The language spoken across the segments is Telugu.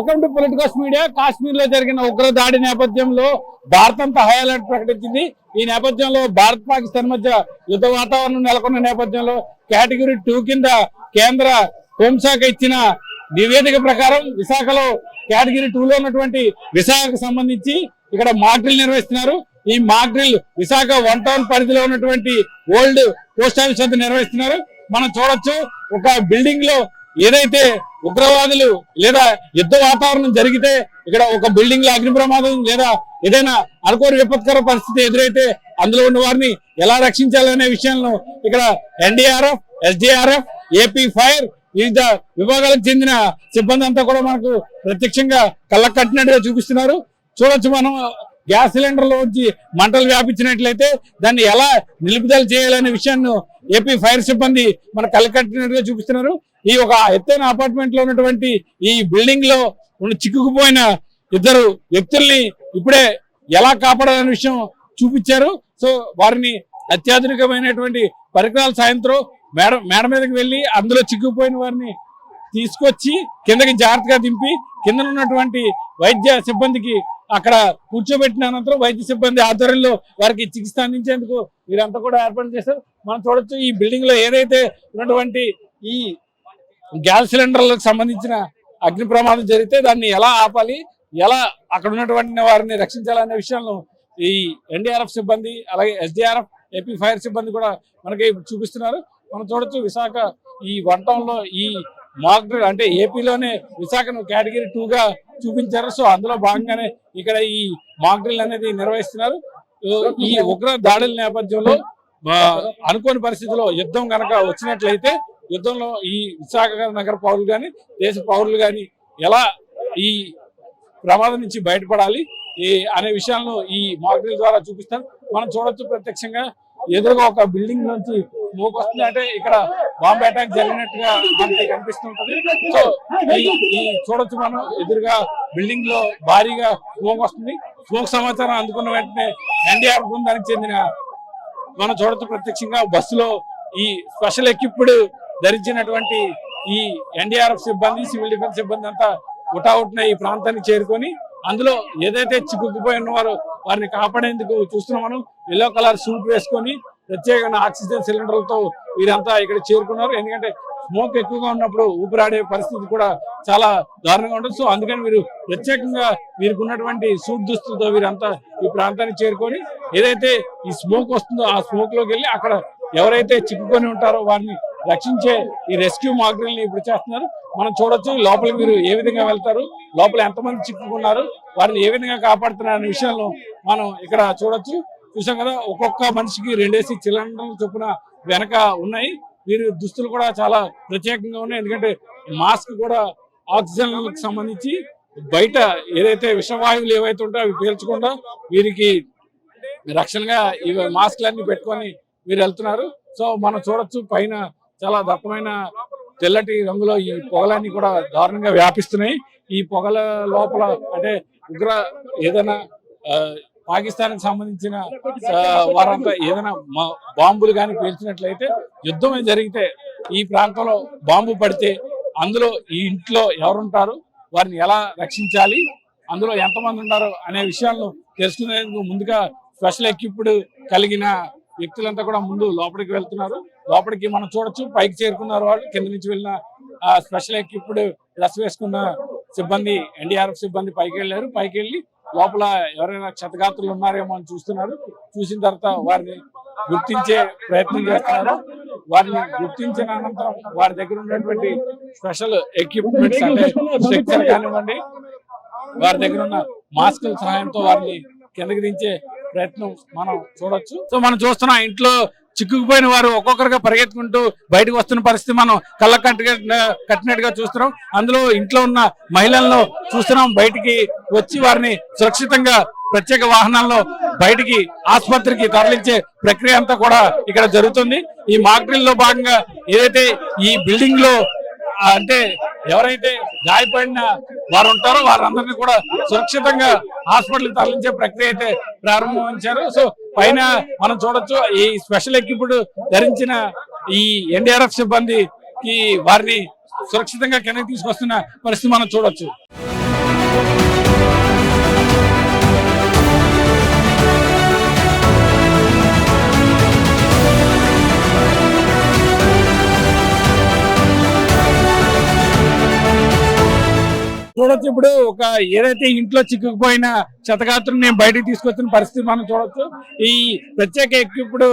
వెల్కమ్ టు పొలిటికల్స్ మీడియా కాశ్మీర్లో జరిగిన ఉగ్ర దాడి నేపథ్యంలో భారత్ అంతా హై అలర్ట్ ప్రకటించింది. ఈ నేపథ్యంలో భారత్ పాకిస్తాన్ మధ్య యుద్ధ వాతావరణం నెలకొన్న నేపథ్యంలో కేటగిరీ టూ కింద కేంద్ర హోంశాఖ ఇచ్చిన నివేదిక ప్రకారం విశాఖలో కేటగిరీ టూ లో ఉన్నటువంటి విశాఖకు సంబంధించి ఇక్కడ మాక్ నిర్వహిస్తున్నారు. ఈ మాక్ విశాఖ వన్ టౌన్ పరిధిలో ఉన్నటువంటి ఓల్డ్ పోస్ట్ ఆఫీస్ వద్ద నిర్వహిస్తున్నారు. మనం చూడొచ్చు ఒక బిల్డింగ్లో ఏదైతే ఉగ్రవాదులు లేదా యుద్ధ వాతావరణం జరిగితే ఇక్కడ ఒక బిల్డింగ్లో అగ్ని ప్రమాదం లేదా ఏదైనా అనుకోని విపత్కర పరిస్థితి ఎదురైతే అందులో ఉన్న వారిని ఎలా రక్షించాలనే విషయాలను ఇక్కడ ఎన్డీఆర్ఎఫ్ ఎస్డిఆర్ఎఫ్ ఏపీ ఫైర్ వివిధ విభాగాలకు చెందిన సిబ్బంది అంతా కూడా మనకు ప్రత్యక్షంగా కళ్ళకు కట్టినట్టుగా చూపిస్తున్నారు. చూడొచ్చు మనం గ్యాస్ సిలిండర్లో వచ్చి మంటలు వ్యాపించినట్లయితే దాన్ని ఎలా నిలుపుదల చేయాలనే విషయాన్ని ఏపీ ఫైర్ సిబ్బంది మన కలకట్టినట్టుగా చూపిస్తున్నారు. ఈ ఒక ఎత్తైన అపార్ట్మెంట్లో ఉన్నటువంటి ఈ బిల్డింగ్లో ఉన్న చిక్కుకుపోయిన ఇద్దరు వ్యక్తుల్ని ఇప్పుడే ఎలా కాపాడాలనే విషయం చూపించారు. సో వారిని అత్యాధునికమైనటువంటి పరికరాల సాయంత్రం మేడ మేడ మీదకి వెళ్ళి అందులో చిక్కుకుపోయిన వారిని తీసుకొచ్చి కిందకి జాగ్రత్తగా దింపి కింద ఉన్నటువంటి వైద్య సిబ్బందికి అక్కడ కూర్చోబెట్టిన అనంతరం వైద్య సిబ్బంది ఆధ్వర్యంలో వారికి చికిత్స అందించేందుకు వీరంతా కూడా ఏర్పాటు చేశారు. మనం చూడొచ్చు ఈ బిల్డింగ్లో ఏదైతే ఉన్నటువంటి ఈ గ్యాస్ సిలిండర్లకు సంబంధించిన అగ్ని ప్రమాదం జరిగితే దాన్ని ఎలా ఆపాలి ఎలా అక్కడ ఉన్నటువంటి వారిని రక్షించాలనే విషయాలను ఈ ఎన్డీఆర్ఎఫ్ సిబ్బంది అలాగే ఎస్డీఆర్ఎఫ్ ఏపీ ఫైర్ సిబ్బంది కూడా మనకి చూపిస్తున్నారు. మనం చూడొచ్చు విశాఖ ఈ వన్ ఈ మాక్ డ్రిల్ అంటే ఏపీలోనే విశాఖను కేటగిరీ టూగా చూపించారు. సో అందులో భాగంగానే ఇక్కడ ఈ మాక్ డ్రిల్ అనేది నిర్వహిస్తున్నారు. ఈ ఉగ్ర దాడుల నేపథ్యంలో అనుకోని పరిస్థితిలో యుద్ధం కనుక వచ్చినట్లయితే యుద్ధంలో ఈ విశాఖ నగర పౌరులు కానీ దేశ పౌరులు కానీ ఎలా ఈ ప్రమాదం నుంచి బయటపడాలి అనే విషయాలను ఈ మాక్ డ్రిల్ ద్వారా చూపిస్తారు. మనం చూడొచ్చు ప్రత్యక్షంగా ఎదురుగా ఒక బిల్డింగ్ నుంచి స్మోక్ వస్తుంది అంటే ఇక్కడ బాంబ్ అటాక్ జరిగినట్టుగా మనకి కనిపిస్తుంటది. సో ఈ చూడొచ్చు మనం ఎదురుగా బిల్డింగ్లో భారీగా స్మోక్ వస్తుంది. స్మోక్ సమాచారం అందుకున్న వెంటనే ఎన్డీఆర్ బృందానికి చెందిన మనం చూడొచ్చు ప్రత్యక్షంగా బస్సులో ఈ స్పెషల్ ఎక్విప్డ్ ధరించినటువంటి ఈ ఎన్డీఆర్ఎఫ్ సిబ్బంది సివిల్ డిఫెన్స్ సిబ్బంది అంతా ఉటావుట్న ఈ ప్రాంతానికి చేరుకొని అందులో ఏదైతే చిక్కుకుపోయి ఉన్నవారో వారిని కాపాడేందుకు చూస్తున్నాం మనం. ఎల్లో కలర్ సూట్ వేసుకొని ప్రత్యేకమైన ఆక్సిజన్ సిలిండర్లతో వీరంతా ఇక్కడ చేరుకున్నారు. ఎందుకంటే స్మోక్ ఎక్కువగా ఉన్నప్పుడు ఊపిరాడే పరిస్థితి కూడా చాలా దారుణంగా ఉంటుంది. సో అందుకని వీరు ప్రత్యేకంగా వీరికి ఉన్నటువంటి సూట్ దుస్తులతో వీరంతా ఈ ప్రాంతానికి చేరుకొని ఏదైతే ఈ స్మోక్ వస్తుందో ఆ స్మోక్లోకి వెళ్ళి అక్కడ ఎవరైతే చిక్కుకొని ఉంటారో వారిని రక్షించే ఈ రెస్క్యూ మాగ్రిల్ని ఇప్పుడు చేస్తున్నారు. మనం చూడొచ్చు లోపలికి మీరు ఏ విధంగా వెళ్తారు లోపల ఎంతమంది చిక్కుకున్నారు వారిని ఏ విధంగా కాపాడుతున్నారు అనే విషయాలను మనం ఇక్కడ చూడొచ్చు. చూసాం కదా ఒక్కొక్క మనిషికి రెండేసి చిలండ్రలు చొప్పున వెనక ఉన్నాయి. వీరి దుస్తులు కూడా చాలా ప్రత్యేకంగా ఉన్నాయి. ఎందుకంటే మాస్క్ కూడా ఆక్సిజన్ సంబంధించి బయట ఏదైతే విషవాయువులు ఏవైతే ఉంటాయో అవి పీల్చకుండా వీరికి రక్షణగా ఇవి మాస్క్లన్నీ పెట్టుకొని వీరు వెళ్తున్నారు. సో మనం చూడొచ్చు పైన చాలా దట్టమైన తెల్లటి రంగులో ఈ పొగలన్నీ కూడా దారుణంగా వ్యాపిస్తున్నాయి. ఈ పొగల లోపల అంటే ఉగ్ర ఏదైనా పాకిస్తాన్కి సంబంధించిన వారంతా ఏదైనా బాంబులు కానీ పేల్చినట్లయితే యుద్ధం జరిగితే ఈ ప్రాంతంలో బాంబు పడితే అందులో ఈ ఇంట్లో ఎవరుంటారు వారిని ఎలా రక్షించాలి అందులో ఎంతమంది ఉన్నారు అనే విషయాలను తెలుసుకునేందుకు ముందుగా స్పెషల్ ఎక్విప్డ్ కలిగిన వ్యక్తులంతా కూడా ముందు లోపలికి వెళ్తున్నారు. లోపలికి మనం చూడొచ్చు పైకి చేరుకున్నారు వాళ్ళు. కింద నుంచి వెళ్ళిన ఆ స్పెషల్ ఎక్విప్డ్ డ్రెస్ వేసుకున్న సిబ్బంది ఎన్డీఆర్ఎఫ్ సిబ్బంది పైకి వెళ్ళారు. పైకి వెళ్ళి లోపల ఎవరైనా క్షతగాత్రులు ఉన్నారేమో అని చూస్తున్నారు. చూసిన తర్వాత వారిని గుర్తించే ప్రయత్నం చేస్తున్నారు. వారిని గుర్తించిన అనంతరం వారి దగ్గర ఉన్నటువంటి స్పెషల్ ఎక్విప్మెంట్స్ అంటే స్ట్రక్చర్ కానివ్వండి వారి దగ్గర ఉన్న మాస్కుల సహాయంతో వారిని కిందకి దించే ప్రయత్నం మనం చూడొచ్చు. సో మనం చూస్తున్న ఇంట్లో చిక్కుకుపోయిన వారు ఒక్కొక్కరుగా పరిగెత్తుకుంటూ బయటకు వస్తున్న పరిస్థితి మనం కళ్ళ కట్టినట్టుగా చూస్తున్నాం. అందులో ఇంట్లో ఉన్న మహిళలను చూస్తున్నాం. బయటికి వచ్చి వారిని సురక్షితంగా ప్రత్యేక వాహనాల్లో బయటికి ఆసుపత్రికి తరలించే ప్రక్రియ అంతా కూడా ఇక్కడ జరుగుతుంది. ఈ మాక్ డ్రిల్లో భాగంగా ఏదైతే ఈ బిల్డింగ్లో అంటే ఎవరైతే గాయపడిన వారు ఉంటారో వారందరినీ కూడా సురక్షితంగా హాస్పిటల్ తరలించే ప్రక్రియ అయితే ప్రారంభించారు. సో పైన మనం చూడొచ్చు ఈ స్పెషల్ ఎక్విప్డ్ ధరించిన ఈ ఎన్డీఆర్ఎఫ్ సిబ్బందికి వారిని సురక్షితంగా కిందకి తీసుకొస్తున్న పరిస్థితి మనం చూడొచ్చు. చూడొచ్చు. ఇప్పుడు ఒక ఏదైతే ఇంట్లో చిక్కుకుపోయిన శతగాత్రుని బయటకు తీసుకొచ్చిన పరిస్థితి మనం చూడొచ్చు. ఈ ప్రత్యేక ఇప్పుడు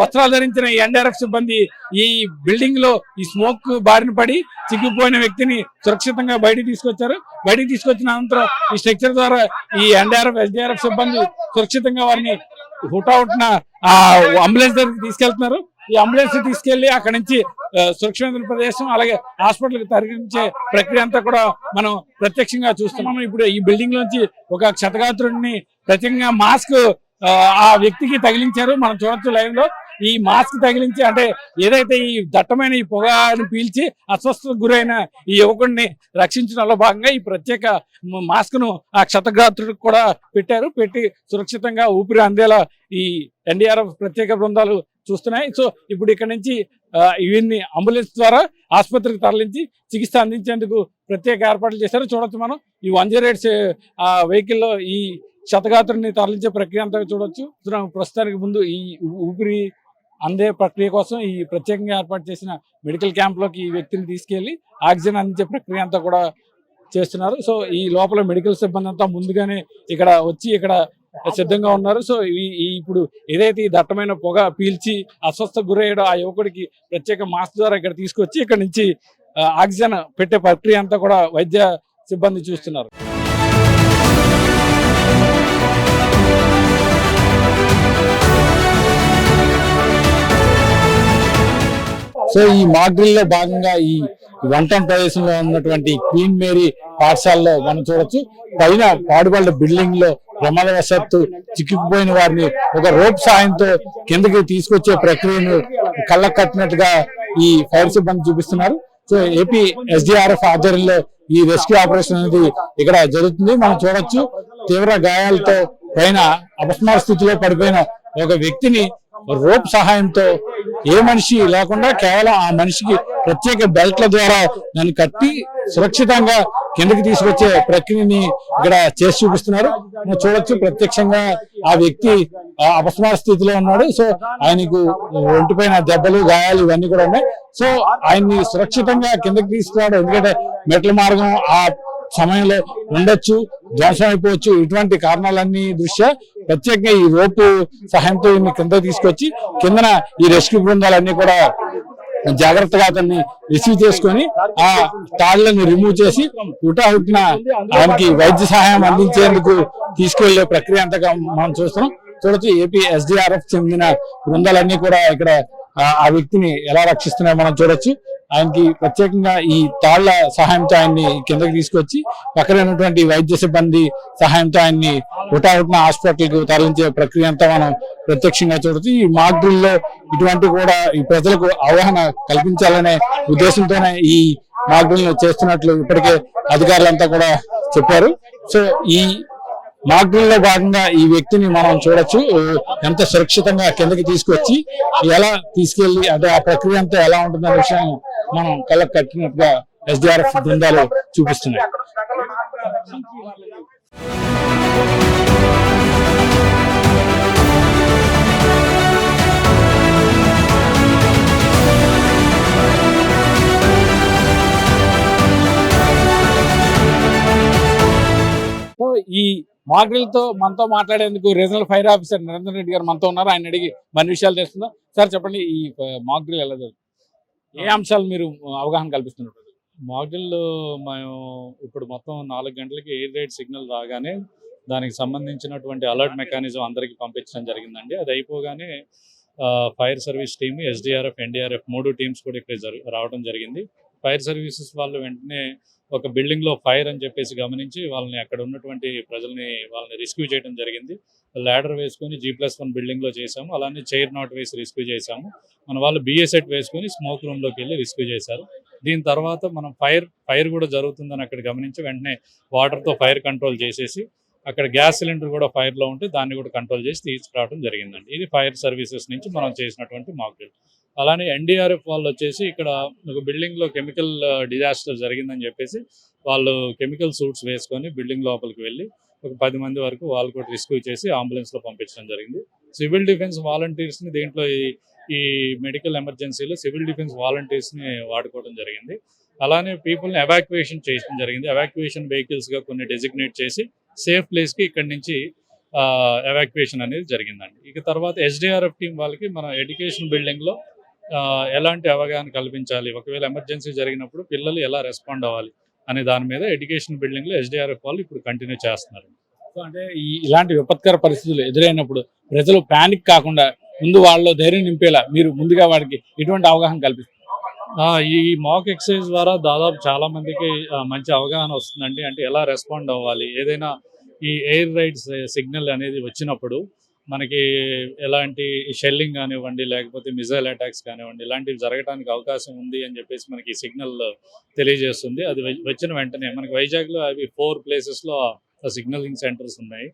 వస్త్రాలు ధరించిన ఎన్డీఆర్ఎఫ్ సిబ్బంది ఈ బిల్డింగ్లో ఈ స్మోక్ బారిన పడి చిక్కుపోయిన వ్యక్తిని సురక్షితంగా బయటకు తీసుకొచ్చారు. బయటకు తీసుకొచ్చిన అనంతరం ఈ స్ట్రక్చర్ ద్వారా ఈ ఎన్డీఆర్ఎఫ్ ఎస్డీఆర్ఎఫ్ సిబ్బంది సురక్షితంగా వారిని హుటాహుట్న ఆ అంబులెన్స్ దగ్గరికి తీసుకెళ్తున్నారు. ఈ అంబులెన్స్ తీసుకెళ్ళి అక్కడ నుంచి సురక్షిత సురక్షితమైన ప్రదేశం అలాగే హాస్పిటల్కి తరలించే ప్రక్రియ అంతా కూడా మనం ప్రత్యక్షంగా చూస్తున్నాము. ఇప్పుడు ఈ బిల్డింగ్ లోంచి ఒక క్షతగాత్రుడిని ప్రత్యేకంగా మాస్క్ ఆ వ్యక్తికి తగిలించారు. మనం చూడొచ్చు లైవ్లో. ఈ మాస్క్ తగిలించి అంటే ఏదైతే ఈ దట్టమైన ఈ పొగను పీల్చి అస్వస్థతకు గురైన ఈ యువకుడిని రక్షించడంలో భాగంగా ఈ ప్రత్యేక మాస్క్ను ఆ క్షతగాత్రుడికి కూడా పెట్టారు. పెట్టి సురక్షితంగా ఊపిరి అందేలా ఈ ఎన్డీఆర్ఎఫ్ ప్రత్యేక బృందాలు చూస్తున్నాయి. సో ఇప్పుడు ఇక్కడ నుంచి ఇవన్నీ అంబులెన్స్ ద్వారా ఆసుపత్రికి తరలించి చికిత్స అందించేందుకు ప్రత్యేక ఏర్పాట్లు చేశారు. చూడొచ్చు మనం. ఈ వన్ జీరో ఎయిట్ వెహికల్లో వెహికల్లో ఈ శతగాత్రుని తరలించే ప్రక్రియ అంతా చూడొచ్చు. ప్రస్తుతానికి ముందు ఈ ఊపిరి అందే ప్రక్రియ కోసం ఈ ప్రత్యేకంగా ఏర్పాటు చేసిన మెడికల్ క్యాంప్లోకి ఈ వ్యక్తిని తీసుకెళ్ళి ఆక్సిజన్ అందించే ప్రక్రియ అంతా కూడా చేస్తున్నారు. సో ఈ లోపల మెడికల్ సిబ్బంది అంతా ముందుగానే ఇక్కడ వచ్చి ఇక్కడ సిద్ధంగా ఉన్నారు. సో ఈ ఇప్పుడు ఏదైతే ఈ దట్టమైన పొగ పీల్చి అస్వస్థ గురయ్యాడో ఆ యువకుడికి ప్రత్యేక మాస్క్ ద్వారా ఇక్కడ తీసుకొచ్చి ఇక్కడ నుంచి ఆక్సిజన్ పెట్టే ప్రక్రియ అంతా కూడా వైద్య సిబ్బంది చూస్తున్నారు. సో ఈ మాడ్రిల్లో లో భాగంగా ఈ వంటం ప్రదేశంలో ఉన్నటువంటి క్వీన్ మేరీ పాఠశాలలో మనం చూడొచ్చు. పైన పాడుబడ్డ బిల్డింగ్లో ప్రమాదవశాత్తు చిక్కుకుపోయిన వారిని ఒక రోప్ సాయంతో కిందకి తీసుకొచ్చే ప్రక్రియను కళ్ళకు కట్టినట్టుగా ఈ ఫైర్ సిబ్బంది చూపిస్తున్నారు. సో ఏపీ ఎస్డిఆర్ఎఫ్ ఆధ్వర్యంలో ఈ రెస్క్యూ ఆపరేషన్ అనేది ఇక్కడ జరుగుతుంది. మనం చూడొచ్చు తీవ్ర గాయాలతో పైన అపస్మార స్థితిలో పడిపోయిన ఒక వ్యక్తిని రోప్ సహాయంతో ఏ మనిషి లేకుండా కేవలం ఆ మనిషికి ప్రత్యేక బెల్ట్ల ద్వారా దాన్ని కట్టి సురక్షితంగా కిందకి తీసుకొచ్చే ప్రక్రియని ఇక్కడ చేసి చూపిస్తున్నారు మనం చూడొచ్చు ప్రత్యక్షంగా ఆ వ్యక్తి ఆ అపస్మార స్థితిలో ఉన్నాడు. సో ఆయనకు ఒంటిపైన దెబ్బలు గాయాలు ఇవన్నీ కూడా ఉన్నాయి. సో ఆయన్ని సురక్షితంగా కిందకి తీసుకురావడం ఎందుకంటే మెట్ల మార్గం ఆ సమయంలో ఉండొచ్చు దోషం అయిపోవచ్చు. ఇటువంటి కారణాలన్నీ దృష్ట్యా ప్రత్యేకంగా ఈ రోపు సహాయంతో కింద తీసుకొచ్చి కిందన ఈ రెస్క్యూ బృందాలన్నీ కూడా జాగ్రత్తగా అతన్ని రిసీవ్ చేసుకొని ఆ తాళ్ళను రిమూవ్ చేసి హుటాహుటిన ఆయనకి వైద్య సహాయం అందించేందుకు తీసుకెళ్ళే ప్రక్రియ అంతగా మనం చూస్తున్నాం. చూడొచ్చు ఏపీ ఎస్డిఆర్ఎఫ్ చెందిన బృందాలన్నీ కూడా ఇక్కడ ఆ వ్యక్తిని ఎలా రక్షిస్తున్నాయో మనం చూడొచ్చు. ఆయనకి ప్రత్యేకంగా ఈ తాళ్ళ సహాయంతో ఆయన్ని కిందకి తీసుకొచ్చి పక్కన వైద్య సిబ్బంది సహాయంతో ఆయన్ని ఉటాహుటిన హాస్పిటల్కి తరలించే ప్రక్రియ అంతా మనం ప్రత్యక్షంగా చూడొచ్చు. ఈ మాక్ ఇటువంటి కూడా ఈ ప్రజలకు అవగాహన కల్పించాలనే ఉద్దేశంతోనే ఈ మాక్ చేస్తున్నట్లు ఇప్పటికే అధికారులంతా కూడా చెప్పారు. సో ఈ మాక్లో భాగంగా ఈ వ్యక్తిని మనం చూడొచ్చు. ఎంత సురక్షితంగా కిందకి తీసుకొచ్చి ఎలా తీసుకెళ్ళి అంటే ఆ ప్రక్రియ అంతా ఎలా ఉంటుందనే విషయం మనం కళ్ళకు కట్టినట్టుగా ఎస్డిఆర్ఎఫ్ బృందాలు చూపిస్తున్నాయి. ఈ మాగ్రిల్తో మనతో మాట్లాడేందుకు regional fire officer Niranjan Reddy garu మనతో ఉన్నారు. ఆయన అడిగి మరిన్ని విషయాలు తెలుస్తుందా సార్ చెప్పండి ఈ మాగ్రిల్ ఎలా జరుగుతుంది ఏ అంశాలు మీరు అవగాహన కల్పిస్తున్నారు? మాడ్యూల్ మేము ఇప్పుడు మొత్తం నాలుగు గంటలకి ఎయిర్ రైడ్ సిగ్నల్ రాగానే దానికి సంబంధించినటువంటి అలర్ట్ మెకానిజం అందరికి పంపించడం జరిగిందండి. అది అయిపోగానే fire service team SDRF NDRF మూడు టీమ్స్ కూడా ఇక్కడ రావడం జరిగింది. ఫైర్ సర్వీసెస్ వాళ్ళు వెంటనే ఒక బిల్డింగ్లో ఫైర్ అని చెప్పేసి గమనించి వాళ్ళని అక్కడ ఉన్నటువంటి ప్రజల్ని వాళ్ళని రెస్క్యూ చేయడం జరిగింది. ల్యాడర్ వేసుకొని జీ ప్లస్ వన్ బిల్డింగ్లో చేసాము అలానే చైర్ నాట్ వేసి రెస్క్యూ చేసాము మన వాళ్ళు బిఎస్ఎట్ వేసుకొని స్మోక్ రూమ్లోకి వెళ్ళి రెస్క్యూ చేశారు. దీని తర్వాత మనం ఫైర్ ఫైర్ కూడా జరుగుతుందని అక్కడ గమనించి వెంటనే వాటర్తో ఫైర్ కంట్రోల్ చేసేసి అక్కడ గ్యాస్ సిలిండర్ కూడా ఫైర్లో ఉంటే దాన్ని కూడా కంట్రోల్ చేసి తీసుకురావడం జరిగిందండి. ఇది ఫైర్ సర్వీసెస్ నుంచి మనం చేసినటువంటి మాక్ అలానే ఎన్డీఆర్ఎఫ్ వాళ్ళు వచ్చేసి ఇక్కడ ఒక బిల్డింగ్లో కెమికల్ డిజాస్టర్ జరిగిందని చెప్పేసి వాళ్ళు కెమికల్ సూట్స్ వేసుకొని బిల్డింగ్ లోపలికి వెళ్ళి ఒక పది మంది వరకు వాళ్ళు కూడా రెస్క్యూ చేసి అంబులెన్స్లో పంపించడం జరిగింది. సివిల్ డిఫెన్స్ వాలంటీర్స్ని దీంట్లో ఈ- మెడికల్ ఎమర్జెన్సీలో సివిల్ డిఫెన్స్ వాలంటీర్స్ని వాడుకోవడం జరిగింది. అలానే పీపుల్ని ఎవాక్యుయేషన్ చేయడం జరిగింది. ఎవాక్యుయేషన్ వెహికల్స్గా కొన్ని డెసిగ్నేట్ చేసి సేఫ్ ప్లేస్కి నుంచి ఎవాక్యుయేషన్ అనేది జరిగిందండి. ఇక తర్వాత ఎస్డిఆర్ఎఫ్ టీం వాళ్ళకి మనం ఎడ్యుకేషన్ బిల్డింగ్లో ఎలాంటి అవగాహన కల్పించాలి ఒకవేళ ఎమర్జెన్సీ జరిగినప్పుడు పిల్లలు ఎలా రెస్పాండ్ అవ్వాలి అనే దాని మీద ఎడ్యుకేషన్ బిల్డింగ్లో ఎస్డిఆర్ఎఫ్ వాళ్ళు ఇప్పుడు కంటిన్యూ చేస్తున్నారు. సో అంటే ఈ ఇలాంటి విపత్కర పరిస్థితులు ఎదురైనప్పుడు ప్రజలు ప్యానిక్ కాకుండా ముందు వాళ్ళలో ధైర్యం నింపేలా మీరు ముందుగా వాడికి ఎటువంటి అవగాహన కల్పిస్తారు. ఈ మాక్ ఎక్సర్సైజ్ ద్వారా దాదాపు చాలా మందికి మంచి అవగాహన వస్తుందండి. అంటే ఎలా రెస్పాండ్ అవ్వాలి? ఏదైనా ఈ ఎయిర్ రైడ్స్ సిగ్నల్ అనేది వచ్చినప్పుడు మనకి ఎలాంటి షెల్లింగ్ కానివ్వండి లేకపోతే మిజైల్ అటాక్స్ కానివ్వండి ఇలాంటివి జరగడానికి అవకాశం ఉంది అని చెప్పేసి మనకి ఈ సిగ్నల్ తెలియజేస్తుంది. అది వచ్చిన వెంటనే మనకి వైజాగ్లో అవి ఫోర్ ప్లేసెస్లో సిగ్నలింగ్ సెంటర్స్ ఉన్నాయి.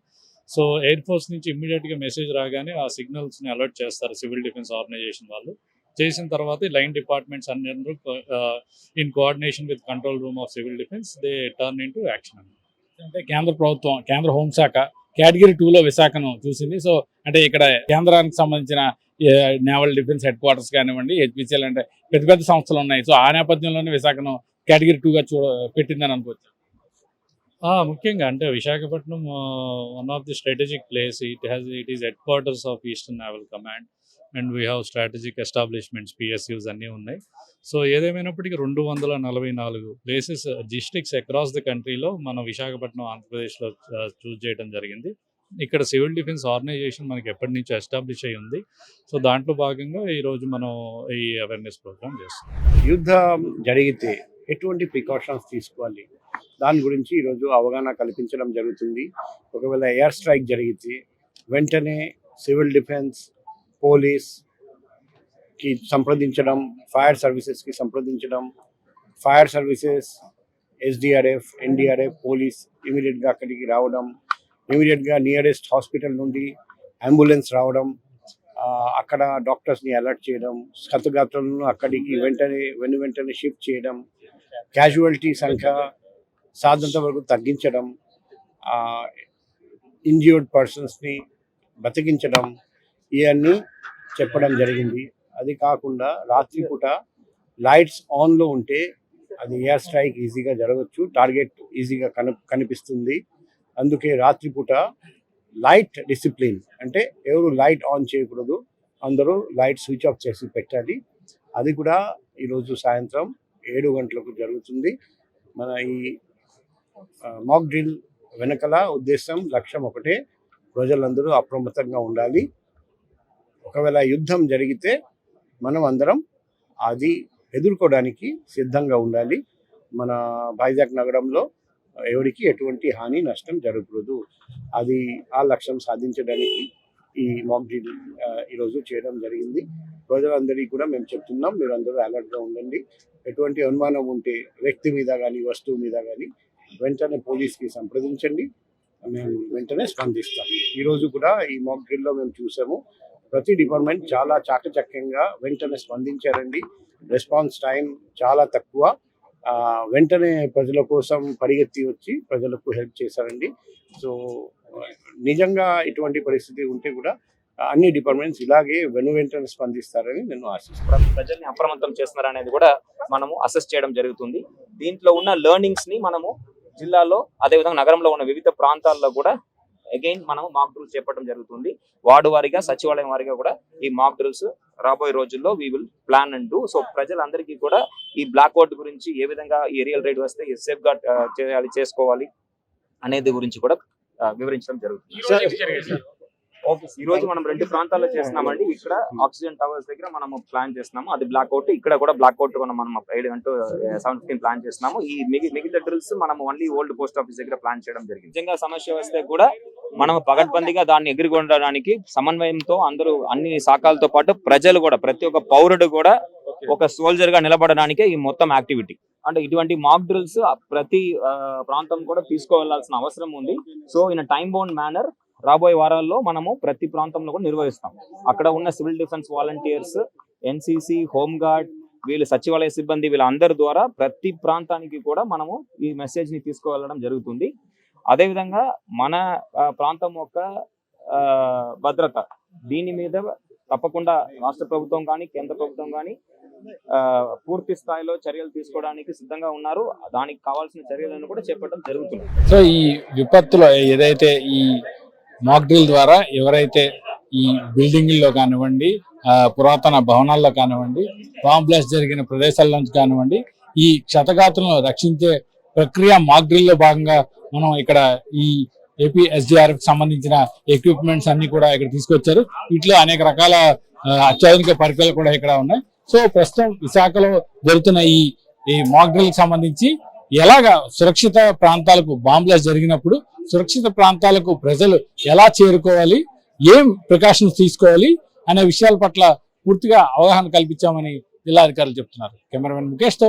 సో ఎయిర్ ఫోర్స్ నుంచి ఇమ్మీడియట్గా మెసేజ్ రాగానే ఆ సిగ్నల్స్ని అలర్ట్ చేస్తారు సివిల్ డిఫెన్స్ ఆర్గనైజేషన్ వాళ్ళు. చేసిన తర్వాత లైన్ డిపార్ట్మెంట్స్ అన్ని in coordination with control room of civil defence they turn in to action అంటే కేంద్ర ప్రభుత్వం కేంద్ర హోంశాఖ కేటగిరీ లో విశాఖను చూసింది. సో అంటే ఇక్కడ కేంద్రానికి సంబంధించిన నేవల్ డిఫెన్స్ హెడ్ క్వార్టర్స్ కానివ్వండి హెచ్పిసిఎల్ అంటే పెద్ద పెద్ద సంస్థలు ఉన్నాయి. సో ఆ నేపథ్యంలోనే విశాఖను కేటగిరీ టూగా చూడ పెట్టిందని అనుకోవచ్చు. ముఖ్యంగా అంటే Visakhapatnam one of the strategic place it has it is headquarters of eastern naval command and we have strategic establishments PSUs అన్నీ ఉన్నాయి. సో ఏదేమైనప్పటికీ రెండు వందల నలభై నాలుగు ప్లేసెస్ డిస్ట్రిక్ట్స్ అక్రాస్ ది కంట్రీలో మనం విశాఖపట్నం ఆంధ్రప్రదేశ్లో uh, చూస్ చేయడం జరిగింది. ఇక్కడ సివిల్ డిఫెన్స్ ఆర్గనైజేషన్ మనకి ఎప్పటి నుంచో ఎస్టాబ్లిష్ అయి ఉంది. సో దాంట్లో భాగంగా ఈరోజు మనం ఈ అవేర్నెస్ ప్రోగ్రామ్ చేస్తాం యుద్ధం జరిగితే ఎటువంటి ప్రికాషన్స్ తీసుకోవాలి? దాని గురించి ఈరోజు అవగాహన కల్పించడం జరుగుతుంది. ఒకవేళ ఎయిర్ స్ట్రైక్ జరిగితే వెంటనే సివిల్ డిఫెన్స్ పోలీస్కి సంప్రదించడం ఫైర్ సర్వీసెస్కి సంప్రదించడం fire services SDRF NDRF police ఇమీడియట్గా అక్కడికి రావడం ఇమీడియట్గా నియరెస్ట్ హాస్పిటల్ నుండి అంబులెన్స్ రావడం అక్కడ డాక్టర్స్ని అలర్ట్ చేయడం క్షతగాత్రులను అక్కడికి వెంటనే వెను వెంటనే షిఫ్ట్ చేయడం క్యాజువాలిటీ సంఖ్య సాధ్యంత వరకు తగ్గించడం ఇంజ్యూర్డ్ పర్సన్స్ని బతికించడం ఇవన్నీ చెప్పడం జరిగింది. అది కాకుండా రాత్రిపూట లైట్స్ ఆన్లో ఉంటే అది ఎయిర్ స్ట్రైక్ ఈజీగా జరగవచ్చు టార్గెట్ ఈజీగా కన కనిపిస్తుంది. అందుకే రాత్రిపూట లైట్ డిసిప్లిన్ అంటే ఎవరు లైట్ ఆన్ చేయకూడదు అందరూ లైట్ స్విచ్ ఆఫ్ చేసి పెట్టాలి. అది కూడా ఈరోజు సాయంత్రం ఏడు గంటలకు జరుగుతుంది. మన ఈ మాక్ డ్రిల్ వెనకల ఉద్దేశం లక్ష్యం ఒకటే ప్రజలందరూ అప్రమత్తంగా ఉండాలి. ఒకవేళ యుద్ధం జరిగితే మనం అందరం అది ఎదుర్కోవడానికి సిద్ధంగా ఉండాలి. మన వైజాగ్ నగరంలో ఎవరికి ఎటువంటి హాని నష్టం జరగకూడదు. అది ఆ లక్ష్యం సాధించడానికి ఈ మాక్ డ్రిల్ ఈరోజు చేయడం జరిగింది. ప్రజలందరికీ కూడా మేము చెప్తున్నాం మీరు అందరూ అలర్ట్గా ఉండండి. ఎటువంటి అనుమానం ఉంటే వ్యక్తి మీద కానీ వస్తువు మీద కానీ వెంటనే పోలీస్కి సంప్రదించండి. మేము వెంటనే స్పందిస్తాం. ఈరోజు కూడా ఈ మాక్ డ్రిల్లో మేము చూసాము. ప్రతి డిపార్ట్మెంట్ చాలా చాకచక్యంగా వెంటనే స్పందించారండి. రెస్పాన్స్ టైం చాలా తక్కువ. వెంటనే ప్రజల కోసం పరిగెత్తి వచ్చి ప్రజలకు హెల్ప్ చేశారండి. సో నిజంగా ఇటువంటి పరిస్థితి ఉంటే కూడా అన్ని డిపార్ట్మెంట్స్ ఇలాగే వెను వెంటనే స్పందిస్తారని నేను ఆశిస్తున్నాను. ప్రజల్ని అప్రమత్తం చేస్తున్నారు అనేది కూడా మనము అసెస్ చేయడం జరుగుతుంది. దీంట్లో ఉన్న లెర్నింగ్స్ని మనము జిల్లాలో అదేవిధంగా నగరంలో ఉన్న వివిధ ప్రాంతాల్లో కూడా అగైన్ మనం మాక్ డ్రిల్స్ చేపట్టడం జరుగుతుంది. వార్డు వారిగా సచివాలయం వారిగా కూడా ఈ మాక్ డ్రిల్స్ రాబోయే రోజుల్లో we will plan and do so ప్రజలందరికీ కూడా ఈ బ్లాక్ అవుట్ గురించి ఏ విధంగా ఈ రియల్ రైడ్ వస్తే సేఫ్గా చేయాలి చేసుకోవాలి అనేది గురించి కూడా వివరించడం జరుగుతుంది. ఓకే ఈ రోజు మనం రెండు ప్రాంతాల్లో చేస్తున్నామండి. ఇక్కడ ఆక్సిజన్ టవర్స్ దగ్గర మనం ప్లాన్ చేస్తున్నాము. అది బ్లాక్ అవుట్ ఇక్కడ కూడా బ్లాక్ అవుట్ మనం మనం ఏడు గంట సెవెన్ ఫిఫ్టీన్ ప్లాన్ చేస్తున్నాము. ఈ మిగి మిగతా డ్రిల్స్ మనం ఓన్లీ ఓల్డ్ పోస్ట్ ఆఫీస్ దగ్గర ప్లాన్ చేయడం జరిగింది. నిజంగా సమస్య వస్తే కూడా మనం పగడ్బందీగా దాన్ని ఎగిరికొనడానికి సమన్వయంతో అందరూ అన్ని శాఖలతో పాటు ప్రజలు కూడా ప్రతి ఒక్క పౌరుడు కూడా ఒక సోల్జర్గా నిలబడడానికే ఈ మొత్తం యాక్టివిటీ అంటే ఇటువంటి మాక్ డ్రిల్స్ ప్రతి ప్రాంతం కూడా తీసుకువెళ్ళాల్సిన అవసరం ఉంది. So in time bound manner రాబోయే వారాల్లో మనము ప్రతి ప్రాంతంలో కూడా నిర్వహిస్తాం. అక్కడ ఉన్న civil defence volunteers NCC home guard వీళ్ళు సచివాలయ సిబ్బంది వీళ్ళందరి ద్వారా ప్రతి ప్రాంతానికి కూడా మనము ఈ మెసేజ్ని తీసుకువెళ్ళడం జరుగుతుంది. అదేవిధంగా మన ప్రాంతం యొక్క ఆ, భద్రత దీని మీద తప్పకుండా రాష్ట్ర ప్రభుత్వం కానీ కేంద్ర ప్రభుత్వం కానీ ఆ, పూర్తి స్థాయిలో చర్యలు తీసుకోవడానికి సిద్ధంగా ఉన్నారు. దానికి కావాల్సిన చర్యలను కూడా చేపట్టడం జరుగుతుంది. సో ఈ విపత్తులో ఏదైతే ఈ మాక్ డ్రిల్ ద్వారా ఎవరైతే ఈ బిల్డింగ్ల్లో కానివ్వండి పురాతన భవనాల్లో కానివ్వండి బాంబ్ బ్లాస్ట్ జరిగిన ప్రదేశాల నుంచి కానివ్వండి ఈ క్షతఘాతులను రక్షించే ప్రక్రియ మాక్ డ్రిల్లో భాగంగా మనం ఇక్కడ ఈ ఏపీ ఎస్డిఆర్ఎఫ్ సంబంధించిన ఎక్విప్మెంట్స్ అన్ని కూడా ఇక్కడ తీసుకొచ్చారు. వీటిలో అనేక రకాల అత్యాధునిక పరికరాలు కూడా ఇక్కడ ఉన్నాయి. సో ప్రస్తుతం విశాఖలో జరుగుతున్న ఈ ఈ మాక్ డ్రిల్కి సంబంధించి ఎలాగా సురక్షిత ప్రాంతాలకు బాంబ్లాస్ జరిగినప్పుడు సురక్షిత ప్రాంతాలకు ప్రజలు ఎలా చేరుకోవాలి ఏం ప్రికాషన్స్ తీసుకోవాలి అనే విషయాల పట్ల పూర్తిగా అవగాహన కల్పించామని జిల్లా అధికారులు చెప్తున్నారు. కెమెరామెన్ ముఖేష్తో